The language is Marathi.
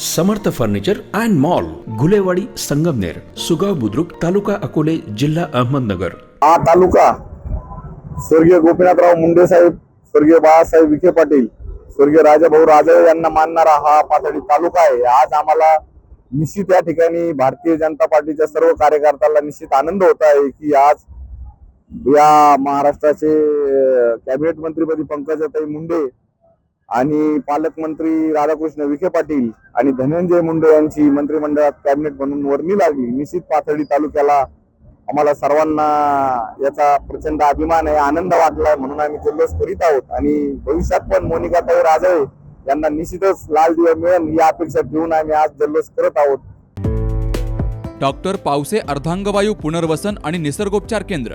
Samarth furniture and mall Gulewadi Sangamner Sugaon Budruk तालुका अकोले जिल्हा अहमदनगर. हा तालुका स्वर्गीय गोपीनाथराव मुंडे साहेब स्वर्गीय बाळासाहेब विखे पाटील स्वर्गीय राजाभाऊ राजा यांना मानणारा हा पाथडी तालुका आहे. आज आम्हाला निश्चित या ठिकाणी भारतीय जनता पार्टीच्या सर्व कार्यकर्त्याला निश्चित आनंद होत आहे की आज या महाराष्ट्राचे कॅबिनेट मंत्रीपदी पंकजाताई मुंडे आणि पालकमंत्री राधाकृष्ण विखे पाटील आणि धनंजय मुंडे यांची मंत्रिमंडळात कॅबिनेट म्हणून वर्णी लागली. निश्चित पाथर्डी तालुक्याला आम्हाला सर्वांना याचा प्रचंड अभिमान आहे आनंद वाटलाय म्हणून आम्ही जल्लोष करीत आहोत. आणि भविष्यात पण मोनिका ताई राजळे यांना निश्चितच लाल दिवा मिळेल ही अपेक्षा ठेवून आम्ही आज जल्लोष करत आहोत. डॉक्टर पावसे अर्धांगवायू पुनर्वसन आणि निसर्गोपचार केंद्र